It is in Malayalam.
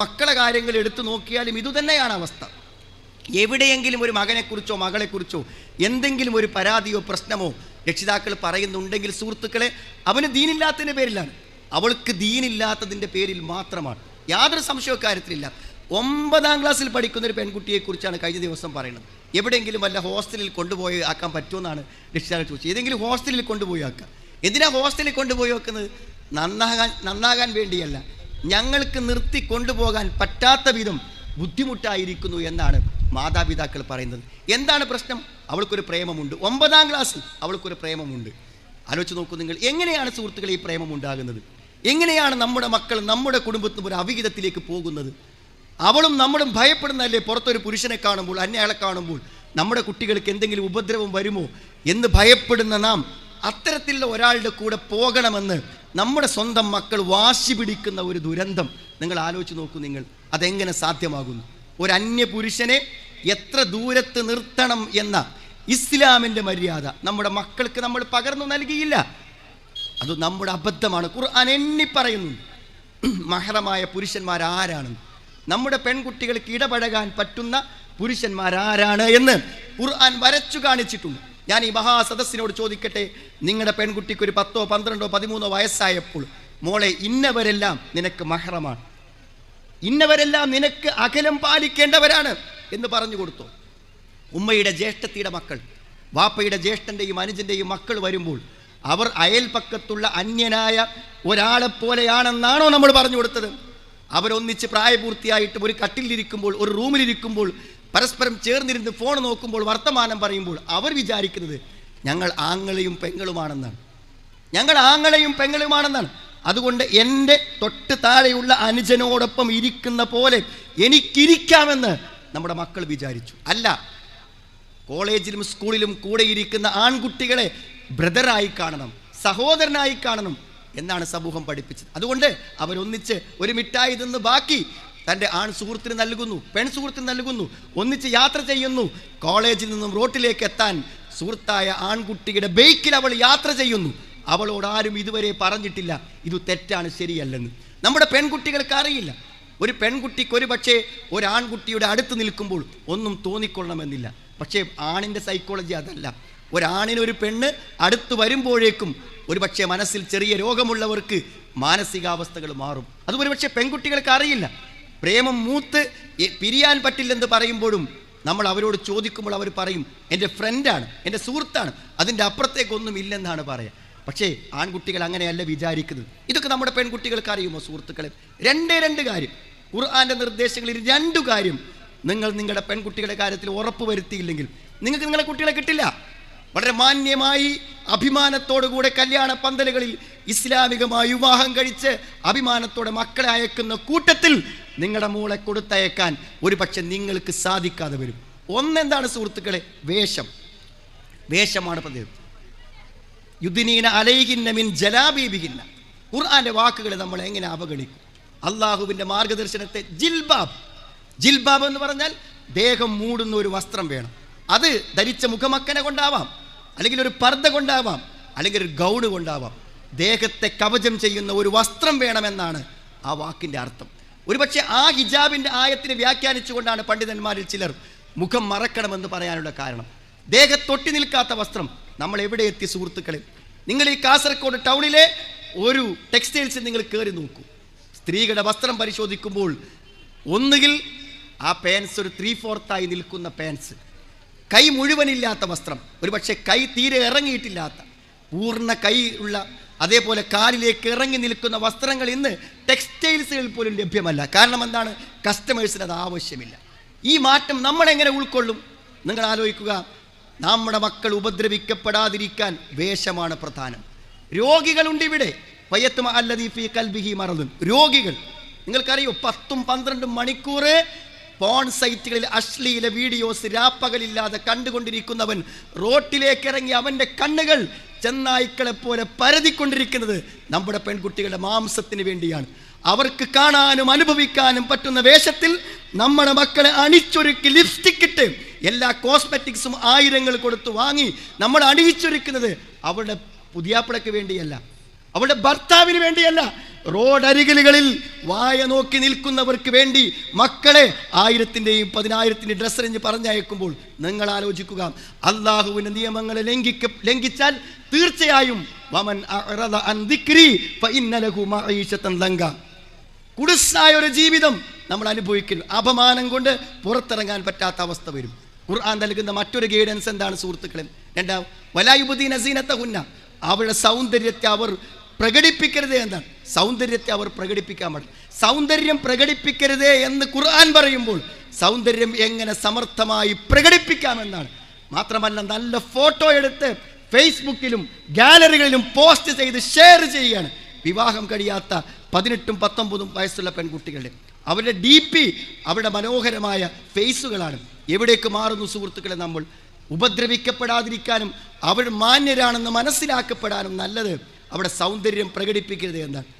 മക്കളെ കാര്യങ്ങൾ എടുത്തു നോക്കിയാലും ഇതുതന്നെയാണ് അവസ്ഥ. എവിടെയെങ്കിലും ഒരു മകനെക്കുറിച്ചോ മകളെക്കുറിച്ചോ എന്തെങ്കിലും ഒരു പരാതിയോ പ്രശ്നമോ രക്ഷിതാക്കൾ പറയുന്നുണ്ടെങ്കിൽ സുഹൃത്തുക്കളെ അവന് ദീനില്ലാത്തതിന്റെ പേരിലാണ്. അവൾക്ക് ദീനില്ലാത്തതിന്റെ പേരിൽ മാത്രമാണ്. യാതൊരു സംശയവും കാര്യത്തിലില്ല. ഒമ്പതാം ക്ലാസ്സിൽ പഠിക്കുന്ന ഒരു പെൺകുട്ടിയെക്കുറിച്ചാണ് കഴിഞ്ഞ ദിവസം പറയുന്നത്. എവിടെയെങ്കിലും വല്ല ഹോസ്റ്റലിൽ കൊണ്ടുപോയി ആക്കാൻ പറ്റുമെന്നാണ് രക്ഷിതാക്കൾ ചോദിച്ചത്. ഏതെങ്കിലും ഹോസ്റ്റലിൽ കൊണ്ടുപോയി ആക്കുക. എന്തിനാ ഹോസ്റ്റലിൽ കൊണ്ടുപോയി വെക്കുന്നത്? നന്നാകാൻ നന്നാകാൻ വേണ്ടിയല്ല. ഞങ്ങൾക്ക് നിർത്തി കൊണ്ടുപോകാൻ പറ്റാത്ത വിധം ബുദ്ധിമുട്ടായിരിക്കുന്നു എന്നാണ് മാതാപിതാക്കൾ പറയുന്നത്. എന്താണ് പ്രശ്നം? അവൾക്കൊരു പ്രേമമുണ്ട്. ഒമ്പതാം ക്ലാസ്സിൽ അവൾക്കൊരു പ്രേമമുണ്ട്. ആലോചിച്ച് നോക്കൂ നിങ്ങൾ എങ്ങനെയാണ് സുഹൃത്തുക്കൾ ഈ പ്രേമം ഉണ്ടാകുന്നത് എങ്ങനെയാണ് നമ്മുടെ മക്കൾ നമ്മുടെ കുടുംബത്തിന് ഒരു അവിഹിതത്തിലേക്ക് പോകുന്നത്? അവളും നമ്മളും ഭയപ്പെടുന്നതല്ലേ പുറത്തൊരു പുരുഷനെ കാണുമ്പോൾ അന്യയാളെ കാണുമ്പോൾ നമ്മുടെ കുട്ടികൾക്ക് എന്തെങ്കിലും ഉപദ്രവം വരുമോ എന്ന് ഭയപ്പെടുന്ന നാം അത്തരത്തിലുള്ള ഒരാളുടെ കൂടെ പോകണമെന്ന് നമ്മുടെ സ്വന്തം മക്കൾ വാശി പിടിക്കുന്ന ഒരു ദുരന്തം. നിങ്ങൾ ആലോചിച്ച് നോക്കൂ നിങ്ങൾ. അതെങ്ങനെ സാധ്യമാകുന്നു? ഒരു അന്യ പുരുഷനെ എത്ര ദൂരത്ത് നിർത്തണം എന്ന ഇസ്ലാമിന്റെ മര്യാദ നമ്മുടെ മക്കൾക്ക് നമ്മൾ പകർന്നു നൽകിയില്ല. അത് നമ്മുടെ അബദ്ധമാണ്. ഖുർആൻ എണ്ണി പറയുന്നു. മഹറമായ പുരുഷന്മാരാരാണ്? നമ്മുടെ പെൺകുട്ടികൾക്ക് ഇടപഴകാൻ പറ്റുന്ന പുരുഷന്മാരാരാണ് എന്ന് ഖുർആൻ വരച്ചു കാണിച്ചിട്ടുണ്ട്. ഞാൻ ഈ മഹാസദസ്സിനോട് ചോദിക്കട്ടെ നിങ്ങളുടെ പെൺകുട്ടിക്ക് ഒരു പത്തോ പന്ത്രണ്ടോ പതിമൂന്നോ വയസ്സായപ്പോൾ മോളെ ഇന്നവരെല്ലാം നിനക്ക് മഹറമാണ്. ഇന്നവരെല്ലാം നിനക്ക് അകലം പാലിക്കേണ്ടവരാണ് എന്ന് പറഞ്ഞു കൊടുത്തു. ഉമ്മയുടെ ജ്യേഷ്ഠത്തിയുടെ മക്കൾ വാപ്പയുടെ ജ്യേഷ്ഠന്റെയും അനുജന്റെയും മക്കൾ വരുമ്പോൾ അവർ അയൽപക്കത്തുള്ള അന്യനായ ഒരാളെപ്പോലെയാണെന്നാണോ നമ്മൾ പറഞ്ഞു കൊടുത്തത്? അവരൊന്നിച്ച് പ്രായപൂർത്തിയായിട്ട് ഒരു കട്ടിലിരിക്കുമ്പോൾ ഒരു റൂമിലിരിക്കുമ്പോൾ പരസ്പരം ചേർന്നിരുന്ന് ഫോൺ നോക്കുമ്പോൾ വർത്തമാനം പറയുമ്പോൾ അവർ വിചാരിക്കുന്നത് ഞങ്ങൾ ആങ്ങളെയും പെങ്ങളുമാണെന്നാണ്. ഞങ്ങൾ ആങ്ങളെയും പെങ്ങളുമാണെന്നാണ്. അതുകൊണ്ട് എന്റെ തൊട്ട് താഴെയുള്ള അനുജനോടൊപ്പം ഇരിക്കുന്ന പോലെ എനിക്കിരിക്കാമെന്ന് നമ്മുടെ മക്കൾ വിചാരിച്ചു. അല്ല കോളേജിലും സ്കൂളിലും കൂടെ ഇരിക്കുന്ന ആൺകുട്ടികളെ ബ്രദറായി കാണണം സഹോദരനായി കാണണം എന്നാണ് സമൂഹം പഠിപ്പിച്ചത്. അതുകൊണ്ട് അവരൊന്നിച്ച് ഒരു മിഠായി തിന്ന് ബാക്കി തന്റെ ആൺ സുഹൃത്തിന് നൽകുന്നു പെൺ സുഹൃത്തിന് നൽകുന്നു ഒന്നിച്ച് യാത്ര ചെയ്യുന്നു. കോളേജിൽ നിന്നും റോട്ടിലേക്ക് എത്താൻ സുഹൃത്തായ ആൺകുട്ടിയുടെ ബൈക്കിൽ അവൾ യാത്ര ചെയ്യുന്നു. അവളോട് ആരും ഇതുവരെ പറഞ്ഞിട്ടില്ല ഇത് തെറ്റാണ് ശരിയല്ലെന്ന്. നമ്മുടെ പെൺകുട്ടികൾക്ക് അറിയില്ല. ഒരു പെൺകുട്ടിക്ക് ഒരു പക്ഷേ ഒരാൺകുട്ടിയുടെ അടുത്ത് നിൽക്കുമ്പോൾ ഒന്നും തോന്നിക്കൊള്ളണമെന്നില്ല. പക്ഷേ ആണിന്റെ സൈക്കോളജി അതല്ല. ഒരാണിന് ഒരു പെണ്ണ് അടുത്ത് വരുമ്പോഴേക്കും ഒരു പക്ഷേ മനസ്സിൽ ചെറിയ രോഗമുള്ളവർക്ക് മാനസികാവസ്ഥകൾ മാറും. അത് ഒരു പക്ഷേ പെൺകുട്ടികൾക്ക് അറിയില്ല. പ്രേമം മൂത്ത് പിരിയാൻ പറ്റില്ലെന്ന് പറയുമ്പോഴും നമ്മൾ അവരോട് ചോദിക്കുമ്പോൾ അവർ പറയും എന്റെ ഫ്രണ്ടാണ് എന്റെ സുഹൃത്താണ് അതിന്റെ അപ്പുറത്തേക്കൊന്നും ഇല്ലെന്നാണ് പറയുക പക്ഷേ ആൺകുട്ടികൾ അങ്ങനെയല്ല വിചാരിക്കുന്നത്. ഇതൊക്കെ നമ്മുടെ പെൺകുട്ടികൾക്ക് അറിയുമോ സുഹൃത്തുക്കളെ? രണ്ടേ രണ്ട് കാര്യം. ഖുർആാന്റെ നിർദ്ദേശങ്ങളിൽ രണ്ടു കാര്യം നിങ്ങൾ നിങ്ങളുടെ പെൺകുട്ടികളുടെ കാര്യത്തിൽ ഉറപ്പ് വരുത്തിയില്ലെങ്കിൽ നിങ്ങൾക്ക് നിങ്ങളെ കുട്ടികളെ കിട്ടില്ല. വളരെ മാന്യമായി അഭിമാനത്തോടുകൂടെ കല്യാണ പന്തലുകളിൽ ഇസ്ലാമികമായി വിവാഹം കഴിച്ച് അഭിമാനത്തോടെ മക്കളെ അയക്കുന്ന കൂട്ടത്തിൽ നിങ്ങളുടെ മോളെ കൊടുത്തയക്കാൻ ഒരു പക്ഷെ നിങ്ങൾക്ക് സാധിക്കാതെ വരും. ഒന്നെന്താണ് സുഹൃത്തുക്കളെ? വേഷം. വേഷമാണ് പതിവ് യുദിനീന അലൈകിന്ന മിൻ ജലാബീപിക്കുന്ന ഖുർആന്റെ വാക്കുകളെ നമ്മൾ എങ്ങനെ അവഗണിക്കും? അള്ളാഹുവിന്റെ മാർഗദർശനത്തെ ജിൽബാബ്. ജിൽബാബ് എന്ന് പറഞ്ഞാൽ ദേഹം മൂടുന്ന ഒരു വസ്ത്രം വേണം. അത് ധരിച്ച മുഖമക്കനെ കൊണ്ടാവാം അല്ലെങ്കിൽ ഒരു പർദ്ദ കൊണ്ടാവാം അല്ലെങ്കിൽ ഒരു ഗൗണ് കൊണ്ടാവാം. ദേഹത്തെ കവചം ചെയ്യുന്ന ഒരു വസ്ത്രം വേണമെന്നാണ് ആ വാക്കിന്റെ അർത്ഥം. ഒരുപക്ഷെ ആ ഹിജാബിന്റെ ആയത്തിനെ വ്യാഖ്യാനിച്ചുകൊണ്ടാണ് പണ്ഡിതന്മാരിൽ ചിലർ മുഖം മറക്കണമെന്ന് പറയാനുള്ള കാരണം. ദേഹത്തൊട്ടി നിൽക്കാത്ത വസ്ത്രം നമ്മൾ എവിടെ എത്തി സുഹൃത്തുക്കളിൽ നിങ്ങൾ ഈ കാസർഗോഡ് ടൗണിലെ ഒരു ടെക്സ്റ്റൈൽസ് നിങ്ങൾ കയറി നോക്കൂ. സ്ത്രീകളുടെ വസ്ത്രം പരിശോധിക്കുമ്പോൾ ഒന്നുകിൽ ആ പാൻസ് ഒരു ത്രീ ഫോർത്തായി നിൽക്കുന്ന പാൻസ് കൈ മുഴുവനില്ലാത്ത വസ്ത്രം. ഒരുപക്ഷെ കൈ തീരെ ഇറങ്ങിയിട്ടില്ലാത്ത. പൂർണ കൈ ഉള്ള അതേപോലെ കാലിലേക്ക് ഇറങ്ങി നിൽക്കുന്ന വസ്ത്രങ്ങൾ ഇന്ന് ടെക്സ്റ്റൈൽസുകളിൽ പോലും ലഭ്യമല്ല. കാരണം എന്താണ്? കസ്റ്റമേഴ്സിന് അത് ആവശ്യമില്ല. ഈ മാറ്റം നമ്മളെങ്ങനെ ഉൾക്കൊള്ളും? നിങ്ങൾ ആലോചിക്കുക. നമ്മുടെ മക്കൾ ഉപദ്രവിക്കപ്പെടാതിരിക്കാൻ വേഷമാണ് പ്രധാനം. രോഗികളുണ്ട് ഇവിടെ. പയ്യത്തും അല്ലദീഫി കൽബിഹി മറന്നും രോഗികൾ. നിങ്ങൾക്കറിയോ? പത്തും പന്ത്രണ്ടും മണിക്കൂർ പോൺ സൈറ്റുകളിൽ അശ്ലീല വീഡിയോസ് രാപ്പകലില്ലാതെ കണ്ടുകൊണ്ടിരിക്കുന്നവൻ റോട്ടിലേക്ക് ഇറങ്ങി അവന്റെ കണ്ണുകൾ ചെന്നായ്ക്കളെ പോലെ പരതിക്കൊണ്ടിരിക്കുന്നത് നമ്മുടെ പെൺകുട്ടികളുടെ മാംസത്തിന് വേണ്ടിയാണ്. അവർക്ക് കാണാനും അനുഭവിക്കാനും പറ്റുന്ന വേഷത്തിൽ നമ്മുടെ മക്കളെ അണിച്ചൊരുക്കി ലിപ്സ്റ്റിക് ഇട്ട് എല്ലാ കോസ്മെറ്റിക്സും ആയിരങ്ങൾ കൊടുത്ത് വാങ്ങി നമ്മൾ അണിയിച്ചൊരുക്കുന്നത് അവരുടെ പുതിയാപ്പിളയ്ക്ക് വേണ്ടിയല്ല. അവളുടെ ഭർത്താവിന് വേണ്ടിയല്ല. റോഡരികിലുകളിൽ വായ നോക്കി നിൽക്കുന്നവർക്ക് വേണ്ടി മക്കളെ ആയിരത്തിന്റെയും പതിനായിരത്തിന്റെയും ഡ്രസ്സ് റേഞ്ച് പറഞ്ഞയക്കുമ്പോൾ നിങ്ങൾ ആലോചിക്കുക. അള്ളാഹുവിന്റെ നിയമങ്ങളെ ലംഘിക്ക ലംഘിച്ചാൽ തീർച്ചയായും വമൻ കുടുസായ ഒരു ജീവിതം നമ്മൾ അനുഭവിക്കുന്നു. അപമാനം കൊണ്ട് പുറത്തിറങ്ങാൻ പറ്റാത്ത അവസ്ഥ വരും. ഖുർആൻ നൽകുന്ന മറ്റൊരു ഗൈഡൻസ് എന്താണ് സുഹൃത്തുക്കളെ? രണ്ടാം വലായുബുദ്ദീൻ അസീനത്ത ഹുന്ന അവളുടെ സൗന്ദര്യത്തെ അവർ പ്രകടിപ്പിക്കരുത് എന്താണ് സൗന്ദര്യത്തെ അവർ പ്രകടിപ്പിക്കാൻ പാടില്ല. സൗന്ദര്യം പ്രകടിപ്പിക്കരുത് എന്ന് ഖുർആൻ പറയുമ്പോൾ സൗന്ദര്യം എങ്ങനെ സമർത്ഥമായി പ്രകടിപ്പിക്കാമെന്നാണ്. മാത്രമല്ല നല്ല ഫോട്ടോ എടുത്ത് ഫേസ്ബുക്കിലും ഗാലറികളിലും പോസ്റ്റ് ചെയ്ത് ഷെയർ ചെയ്യുകയാണ്. വിവാഹം കഴിയാത്ത പതിനെട്ടും പത്തൊമ്പതും വയസ്സുള്ള പെൺകുട്ടികളുടെ. അവരുടെ ഡി പി അവരുടെ മനോഹരമായ ഫേസുകളാണ്. എവിടേക്ക് മാറുന്നു സുഹൃത്തുക്കളെ നമ്മൾ? ഉപദ്രവിക്കപ്പെടാതിരിക്കാനും അവർ മാന്യരാണെന്ന് മനസ്സിലാക്കപ്പെടാനും നല്ലത് അവിടെ സൗന്ദര്യം പ്രകടിപ്പിക്കരുത് എന്താണ്